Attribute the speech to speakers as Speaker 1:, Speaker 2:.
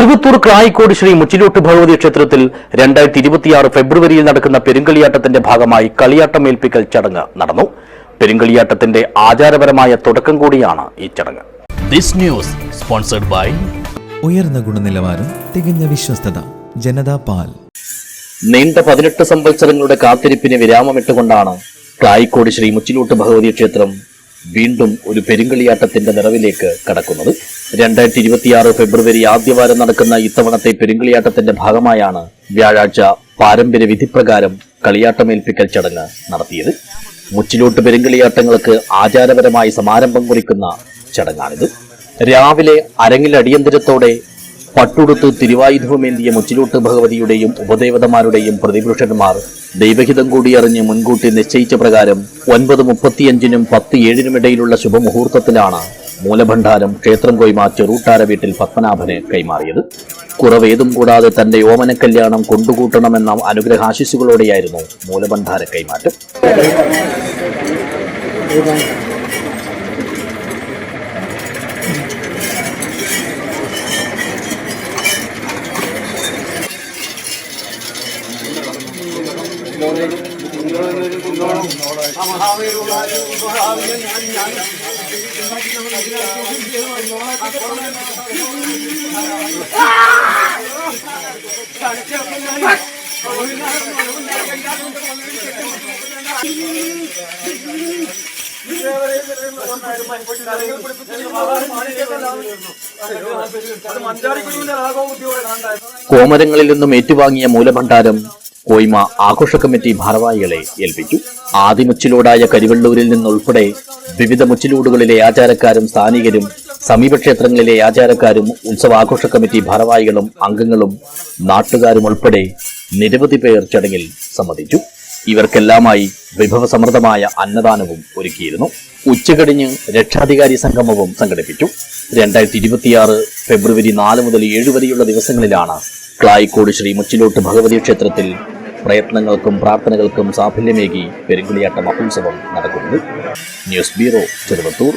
Speaker 1: ചെറുവത്തൂർ ക്രായിക്കോട് ശ്രീ മുച്ചിലോട്ട് ഭഗവതി ക്ഷേത്രത്തിൽ രണ്ടായിരത്തി ഇരുപത്തിയാറ് ഫെബ്രുവരിയിൽ നടക്കുന്ന പെരുങ്കളിയാട്ടത്തിന്റെ ഭാഗമായി കളിയാട്ടമേൽപ്പിക്കൽ ചടങ്ങ് നടന്നു. പെരുങ്കളിയാട്ടത്തിന്റെ ആചാരപരമായ തുടക്കം കൂടിയാണ് ഈ ചടങ്ങ്.
Speaker 2: ദിസ് ന്യൂസ് സ്പോൺസർഡ് ബൈ
Speaker 3: ഉയർന്ന ഗുണനിലവാരം തികഞ്ഞ വിശ്വസ്തത ജനതാ പാൽ.
Speaker 1: നീണ്ട പതിനെട്ട് സംവത്സരങ്ങളുടെ കാത്തിരിപ്പിന് വിരാമമിട്ടുകൊണ്ടാണ് കായിക്കോട് ശ്രീ മുച്ചിലോട്ട് ഭഗവതി ക്ഷേത്രം വീണ്ടും ഒരു പെരുങ്കളിയാട്ടത്തിന്റെ നിറവിലേക്ക് കടക്കുന്നത്. രണ്ടായിരത്തി ഇരുപത്തിയാറ് ഫെബ്രുവരി ആദ്യവാരം നടക്കുന്ന ഇത്തവണത്തെ പെരുങ്കളിയാട്ടത്തിന്റെ ഭാഗമായാണ് വ്യാഴാഴ്ച പാരമ്പര്യ വിധിപ്രകാരം കളിയാട്ടമേൽപ്പിക്കൽ ചടങ്ങ് നടത്തിയത്. മുച്ചിലോട്ട് പെരുങ്കളിയാട്ടങ്ങൾക്ക് ആചാരപരമായി സമാരംഭം കുറിക്കുന്ന ചടങ്ങാണിത്. രാവിലെ അരങ്ങിൽ അടിയന്തരത്തോടെ പട്ടുടുത്ത് തിരുവായുധവുമേന്തിയ മുച്ചിലോട്ട് ഭഗവതിയുടെയും ഉപദേവതമാരുടെയും പ്രതിപുരുഷന്മാർ ദൈവഹിതം കൂടി അറിഞ്ഞ് മുൻകൂട്ടി നിശ്ചയിച്ച പ്രകാരം ഒൻപത് മുപ്പത്തിയഞ്ചിനും പത്ത് ഏഴിനും ഇടയിലുള്ള ശുഭമുഹൂർത്തത്തിലാണ് മൂലഭണ്ഡാരം ക്ഷേത്രം കൊയ്മ ചെറൂട്ടാര വീട്ടിൽ പത്മനാഭന് കൈമാറിയത്. കുറവേതും കൂടാതെ തന്റെ ഓമന കല്യാണം കൊണ്ടുകൂട്ടണമെന്ന അനുഗ്രഹാശിസുകളോടെയായിരുന്നു മൂലഭണ്ഡാര കൈമാറ്റം. കോമരങ്ങളിൽ നിന്നും ഏറ്റുവാങ്ങിയ മൂലഭണ്ഡാരം കോയ്മ ആഘോഷ കമ്മിറ്റി ഭാരവാഹികളെ ഏൽപ്പിച്ചു. ആദിമുച്ചിലൂടായ കരിവള്ളൂരിൽ നിന്നുൾപ്പെടെ വിവിധ മുച്ചിലൂടുകളിലെ ആചാരക്കാരും സ്ഥാനികരും സമീപ ക്ഷേത്രങ്ങളിലെ ആചാരക്കാരും ഉത്സവാഘോഷ കമ്മിറ്റി ഭാരവാഹികളും അംഗങ്ങളും നാട്ടുകാരും ഉൾപ്പെടെ നിരവധി പേർ ചടങ്ങിൽ സംബന്ധിച്ചു. ഇവർക്കെല്ലാമായി വിഭവസമൃദ്ധമായ അന്നദാനവും ഒരുക്കിയിരുന്നു. ഉച്ചകഴിഞ്ഞ് രക്ഷാധികാരി സംഗമവും സംഘടിപ്പിച്ചു. രണ്ടായിരത്തി ഇരുപത്തിയാറ് ഫെബ്രുവരി നാല് മുതൽ ഏഴ് വരെയുള്ള ദിവസങ്ങളിലാണ് ക്ലായിക്കോട് ശ്രീ മുച്ചിലോട്ട് ഭഗവതി ക്ഷേത്രത്തിൽ പ്രയത്നങ്ങൾക്കും പ്രാർത്ഥനകൾക്കും സാഫല്യമേകി പെരുങ്കുളിയാട്ട മഹോത്സവം നടക്കുന്നത് ന്യൂസ് ബ്യൂറോ ചെറുവത്തൂർ